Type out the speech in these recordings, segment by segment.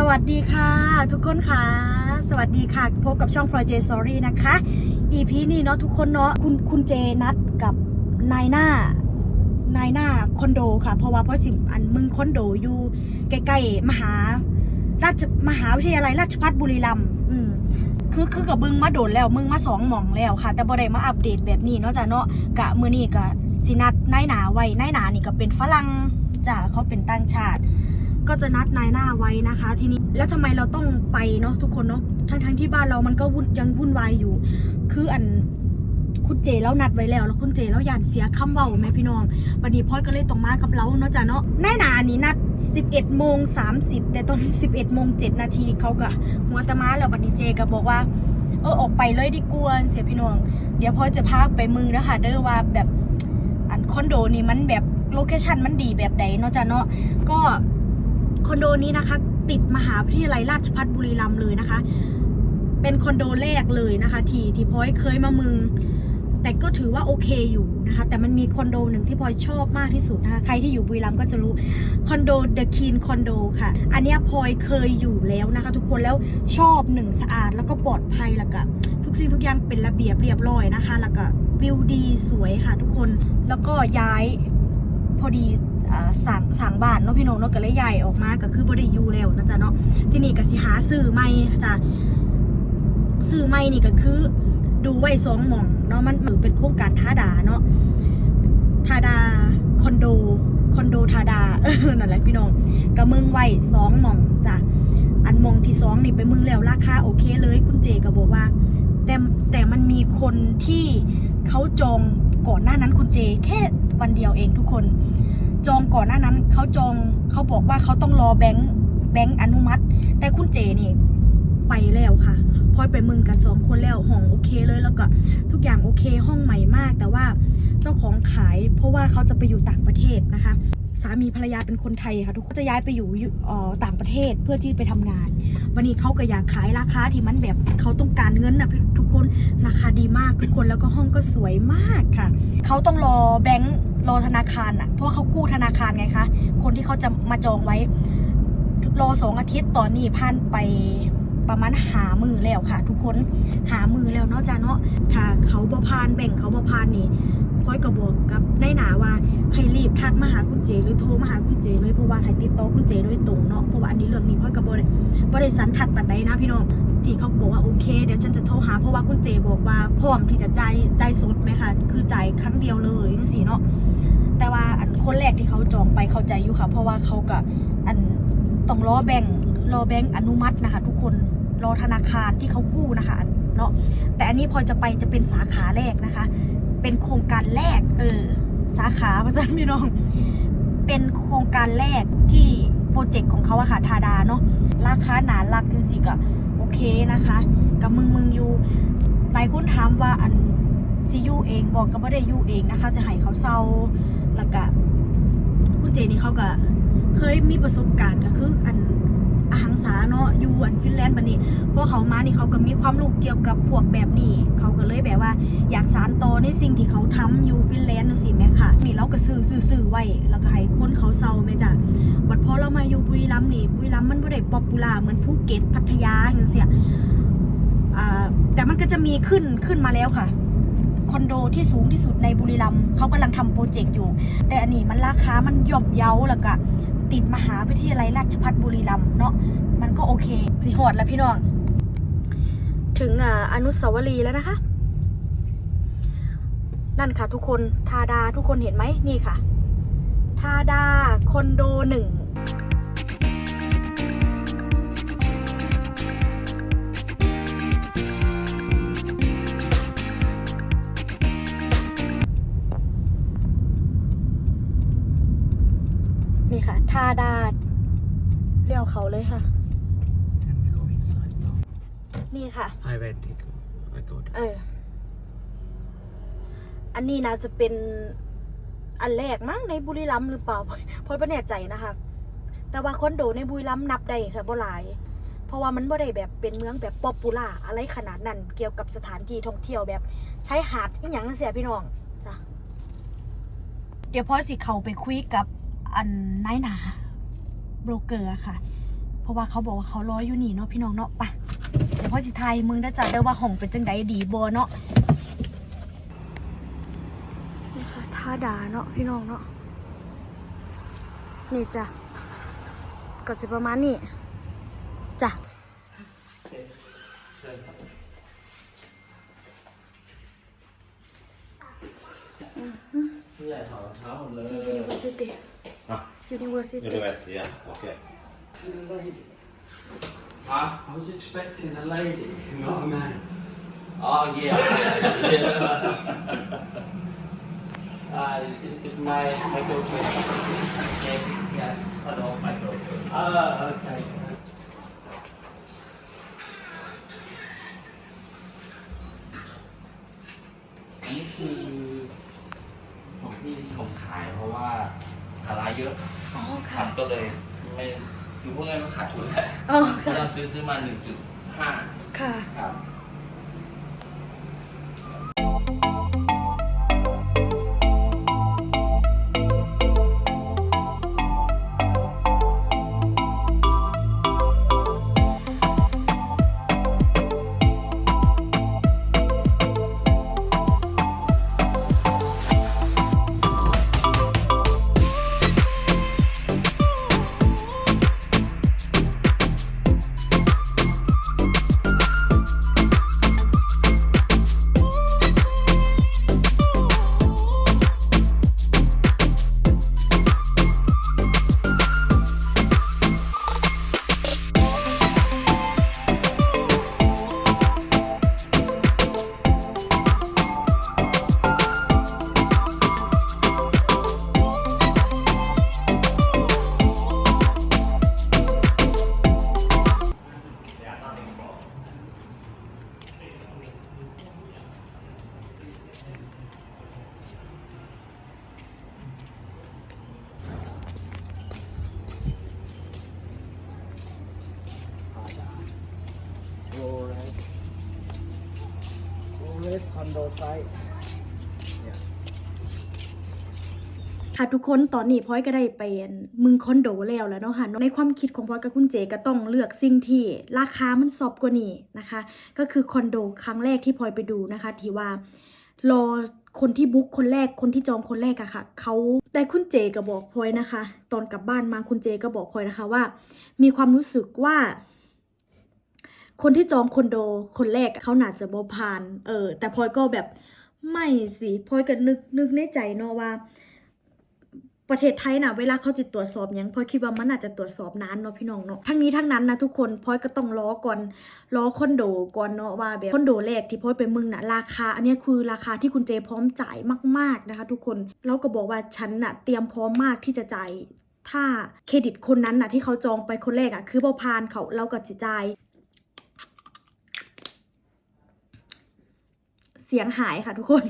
สวัสดีค่ะทุกคนค่ะ สวัสดีค่ะ พบกับช่อง Pro J Story นะคะ EP นี้เนาะทุกคนเนาะคุณคุณเจนัดกับนายหน้านายหน้าคอนโดค่ะ เพราะว่าเพราะสิอันมึงคอนโดอยู่ใกล้ๆมหา ราชมหาวิทยาลัยราชภัฏบุรีรัมย์อืมคือคือกับมึงมาโดนแล้วมึงมาสองหม่องแล้วค่ะ แต่บ่ได้มาอัปเดตแบบนี้เนาะจ้ะเนาะกะมือนี้กะสินัดนายหนาไว้นายหนานี่ก็เป็นฝรั่งจ้ะเขาเป็นต่างชาติ ก็จะนัดนายหน้าไว้นะคะ ทีนี้แล้วทำไมเราต้องไปเนาะทุกคนเนาะทั้งทั้งๆที่บ้านเรามันก็วุ่นยังวุ่นวายอยู่ คืออันคุณเจแล้วนัดไว้แล้วแล้วคุณเจแล้วยานเสียคำเว้าแม่พี่น้องวันนี้พ่อยก็เลยต้องมากับเราเนาะจ้ะเนาะนายหนานี่นัด 11โมง30 แต่ตอน11โมง7นาทีเขาก็หัวตะมาแล้ววันนี้เจก็บอกว่าเออออกไปเลยดีกว่าเสียพี่น้อง เดี๋ยวพ่อจะพาไปมึงนะคะเด้อว่าแบบอันคอนโดนี่มันแบบโลเคชันมันดีแบบใดเนาะจ้ะเนาะก็ คอนโดนี้นะคะ ติดมหาวิทยาลัยราชภัฏบุรีรัมย์เลยนะคะ เป็นคอนโดแรกเลยนะคะที่ที่พอยเคยมามึงแต่ก็ถือว่าโอเคอยู่นะคะ แต่มันมีคอนโดหนึ่งที่พลอยชอบมากที่สุดนะคะ ใครที่อยู่บุรีรัมย์ก็จะรู้คอนโด The Keen คอนโดค่ะ อันเนี้ยพลอยเคยอยู่แล้วนะคะ ทุกคนแล้วชอบหนึ่งสะอาดแล้วก็ปลอดภัยแล้วก็ทุกสิ่งทุกอย่างเป็นระเบียบเรียบร้อยนะคะ แล้วก็วิวดีสวยค่ะทุกคนแล้วก็ย้ายพอดีสั่งสั่งบ้านเนาะพี่น้องเนาะก็เลยใหญ่ออกมาก็คือบ่ได้อยู่แล้วนะจ๊ะเนาะที่นี่ก็สิหาซื้อใหม่จ้ะซื้อใหม่นี่ก็คือ ดูไว้สองหม่องเนาะมันเหมือนเป็นโครงการทาดาเนาะทาดาคอนโดคอนโดทาดาเออนั่นแหละพี่น้องก็มึงไว้สองหม่องจ้ะอันหมองที่สองนี่ไปมึงแล้วราคาโอเคเลยคุณเจก็บอกว่า แต่แต่มันมีคนที่เขาจองก่อนหน้านั้นคุณเจ แค่วันเดียวเองทุกคน จองก่อนหน้านั้นเขาจองเขาบอกว่าเขาต้องรอแบงค์แบงค์อนุมัติ แต่คุณเจนี่ไปแล้วค่ะพลอยไปมึงกันสองคนแล้วห้องโอเคเลยแล้วก็ทุกอย่างโอเคห้องใหม่มาก แต่ว่าเจ้าของขายเพราะว่าเขาจะไปอยู่ต่างประเทศนะคะ สามีภรรยาเป็นคนไทยค่ะ ทุกคนจะย้ายไปอยู่ต่างประเทศเพื่อที่ไปทำงาน วันนี้เขาก็อยากขายราคาที่มันแบบเขาต้องการเงินนะทุกคนราคาดีมากทุกคนแล้วก็ห้องก็สวยมากค่ะ เขาต้องรอแบงค์รอธนาคารอะ เพราะเขากู้ธนาคารไงคะ คนที่เขาจะมาจองไว้ รอสองอาทิตย์ตอนนี้ผ่านไปประมาณหามือแล้วค่ะ ทุกคนหามือแล้วเนาะจ้าเนาะถ้าเขาบ่พานแบ่งเขาบ่พานนี่ อยก็บอกกับนายหนาว่าให้รีบทักมาหาคุณเจ หรือโทรมาหาคุณเจเลยเพราะว่าให้ติดต่อคุณเจโดยตรงเนาะเพราะว่าอันนี้เรื่องนี้พลอยก็บ่ได้บ่ได้สันทัดปันใดนะพี่น้องที่เขาบอกว่าโอเคเดี๋ยวฉันจะโทรหาเพราะว่าคุณเจบอกว่าพร้อมที่จะใจ่ายจ่ายสดไหมคะคือจ่ายครั้งเดียวเลยจังซี่เนาะแต่ว่าอันคนแรกที่เขาจองไปเข้าใจอยู่ค่ะ เพราะว่าเขาก็อันต้องรอแบ่งรอแบงค์อนุมัตินะคะ ทุกคนรอธนาคารที่เขากู้นะคะเนาะแต่อันนี้พอจะไปจะเป็นสาขาแรกนะคะ เป็นโครงการแรก เออ สาขาภาษาพี่น้อง เป็นโครงการแรกที่โปรเจกต์ของเขาอะค่ะทาดาเนาะราคาหนาลักจริงๆก็โอเคนะคะ กับมึงมึงอยู่หลายคนถามว่าอันซียูเองบอกก็ไม่ได้ยูเองนะคะ จะให้เขาเศร้าแล้วก็คุณเจนี่เขาก็เคยมีประสบการณ์ก็คืออัน อาหังสาเนาะอยู่อันฟินแลนด์บันนี้พวกเขามานี่เขาก็มีความรู้เกี่ยวกับพวกแบบนี้ เขาก็เลยแบบว่า อยากสานต่อในสิ่งที่เขาทำอยู่ฟินแลนด์นะสิแม่ค่ะนี่เราก็ซื้อซื้อซื้อไว้แล้วก็ให้คนเขาเซาแม่จ้ะบัดพอเรามาอยู่บุรีรัมย์นี่บุรีรัมย์มันบ่ได้ป๊อปปูล่าเหมือนภูเก็ตพัทยาอย่างเสียแต่มันก็จะมีขึ้นขึ้นมาแล้วค่ะคอนโดที่สูงที่สุดในบุรีรัมย์เขากำลังทำโปรเจกต์อยู่ แต่อันนี้มันราคามันย่อมเยาแล้วก็ ติดมหาวิทยาลัยราชภัฏบุรีรัมย์เนาะมันก็โอเคสิหอดแล้วพี่น้อง ถึงอาอนุสาวรีย์แล้วนะคะ นั่นค่ะทุกคนทาดาทุกคนเห็นไหมนี่ค่ะ ทาดาคอนโดหนึ่ง นี่ค่ะทาดาเรียวเขาเลยค่ะ Can we go inside now? นี่ค่ะ I wait. I go. เออ อันนี้นะจะเป็นอันแรกมั้งในบุรีรัมย์หรือเปล่าพลอยพลอยไม่แน่ใจนะคะ แต่ว่าคอนโดในบุรีรัมย์นับได้ค่ะบ่หลาย เพราะว่ามันบ่ได้แบบเป็นเมืองแบบป๊อปปูล่าอะไรขนาดนั้น เกี่ยวกับสถานที่ท่องเที่ยวแบบใช้หาดอีหยังเสียพี่น้องจ้ะเดี๋ยวพลอยสิเข้าไปคุยกับ อันนายหนาโบรกเกอร์อะค่ะพราะว่าเขาบอกว่าเขารออยู่นี่เนาะพี่น้องเนาะไปเดี๋ยวพ่อสิไทยมึงได้จัดเด้อว่าห้องเป็นจังใดดีบ่เนาะนี่ค่ะท่าดาเนาะพี่น้องเนาะนี่จ้ะก็จะประมาณนี้จ้ะนี่แหละถอดรองเท้าหมดเลย University Ah, University university, yeah. Okay. Huh? I was expecting a lady, not a man. Oh yeah. yeah. uh, it's, it's my my girlfriend. Yeah, yeah, hello, my girlfriend. Ah, okay. อันนี้คือของที่ผมขายเพราะว่า ภาระเยอะอ๋อครัค่ะบก็เลยไม่คือพวกนั้นมันขาดทุนแหละอ๋อก็ค่ะเราซื้อซื้อมา 1.5 ค่ะ ครับ อนโดไซต์ค่ะทุกคนตอนนี้พอยก็ได้เป็นมึงคอนโดแล้วแหล้วเนาะค่ะในความคิดของพอยกับคุณเจก็ต้องเลือกสิ่งที่ราคามันซอบกว่านี้นะคะ ก็คือคอนโดครั้งแรกที่พอยไปดูนะคะที่ว่ารอคนที่บุ๊กคนแรกคนที่จองคนแรกอะค่ะเขาแต่คุณเจก็บอกพอยนะคะ ตอนกลับบ้านมาคุณเจก็บอกพอยนะคะว่า มีความรู้สึกว่า คนที่จองคอนโดคนแรกเขาน่าจะบ่ผ่าน เออ แต่พลอยก็แบบไม่สิพลอยก็นึกนึกในใจเนาะว่า ประเทศไทยนะเวลาเขาจะตรวจสอบหยังพลอยคิดว่ามันอาจจะตรวจสอบนานเนาะพี่น้องเนาะทั้งนี้ทั้งนั้นนะทุกคนพลอยก็ต้องรอก่อนรอคอนโดก่อนเนาะว่าแบบคอนโดแรกที่พลอยไปมึงน่ะราคา อันนี้คือราคาที่คุณเจพร้อมจ่ายมาก ๆนะคะ ทุกคนแล้วก็บอกว่าฉันน่ะเตรียมพร้อมมากที่จะจ่ายถ้าเครดิตคนนั้นน่ะที่เขาจองไปคนแรกอะคือบ่ผ่านเขาเราก็จะจ่าย เสียงหายค่ะทุกคน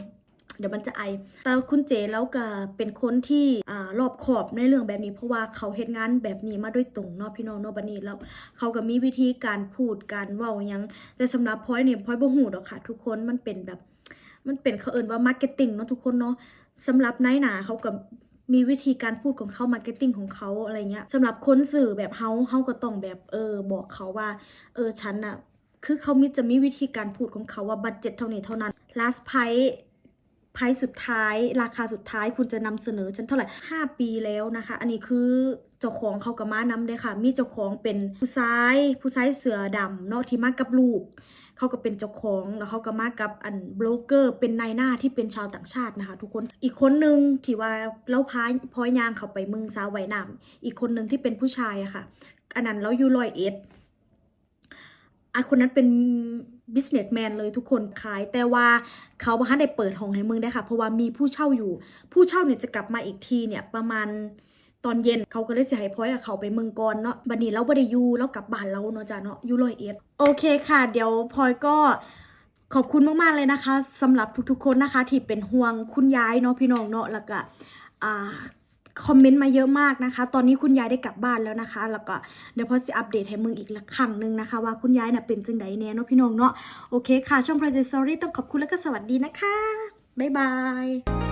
เดี๋ยวมันจะไอ แต่คุณเจแล้วก็เป็นคนที่อ่ารอบขอบในเรื่องแบบนี้ เพราะว่าเขาเฮ็ดงานแบบนี้มาโดยตรงเนาะพี่น้องเนาะบัดนี้แล้วเขาก็มีวิธีการพูดการเว้ายัง แต่สำหรับพอยเนี่ยพอยบ่ฮู้ดอกค่ะ ทุกคนมันเป็นแบบ มันเป็นเขาเอิ้นว่ามาร์เก็ตติ้งเนาะทุกคนเนาะสำหรับนายหนาเขาก็มีวิธีการพูดของเขามาร์เก็ตติ้งของเขาอะไรเงี้ยสำหรับคนสื่อแบบเฮาเฮาก็ต้องแบบเออบอกเขาว่า เออฉันอะ คือเขามีจะมีวิธีการพูดของเขาว่าบัตเจ็ตเท่านี้เท่านั้น last price ไพรสุดท้ายราคาสุดท้ายคุณจะนำเสนอฉันเท่าไหร่ 5 ปีแล้วนะคะ อันนี้คือเจ้าของเขากับมานำเลยค่ะ มีเจ้าของเป็นผู้ชาย ผู้ชายเสือดำเนาะที่มากับลูก เขาก็เป็นเจ้าของแล้วเขาก็มากับอันโบรกเกอร์ เป็นนายหน้าที่เป็นชาวต่างชาตินะคะ ทุกคนอีกคนนึงที่ว่าเล่าพายพอยยางเขาไปเมึงสาวไว้น้ำอีกคนนึงที่เป็นผู้ชายอะค่ะอันนั้นเราอยู่รอยเอ็ด อันคนนั้นเป็น businessman เลยทุกคนขาย แต่ว่าเขาบ่ทันได้เปิดห้องให้มึงได้ค่ะ เพราะว่ามีผู้เช่าอยู่ ผู้เช่าเนี่ยจะกลับมาอีกทีเนี่ยประมาณตอนเย็นเขาก็เลยจะให้พลอยกับเขาไปเมืองกอนเนาะบัดนี้เราบ่ได้อยู่เรากลับบ้านเราเนาะจ้ะเนาะอยู่รอยเอ็ดโอเคค่ะ เดี๋ยวพลอยก็ขอบคุณมาก ๆ เลยนะคะสำหรับทุกๆคนนะคะ ที่เป็นห่วงคุณยายเนาะพี่น้องเนาะแล้วก็อ่า คอมเมนต์มาเยอะมากนะคะ ตอนนี้คุณยายได้กลับบ้านแล้วนะคะ แล้วก็เดี๋ยวพอจะอัปเดตให้มึงอีกละครั้งหนึ่งนะคะ ว่าคุณยายน่ะเป็นจังไดแน่เนาะพี่น้องเนาะโอเคค่ะ ช่อง p r i c e Story ต้องขอบคุณแล้วก็สวัสดีนะคะ บ๊ายบาย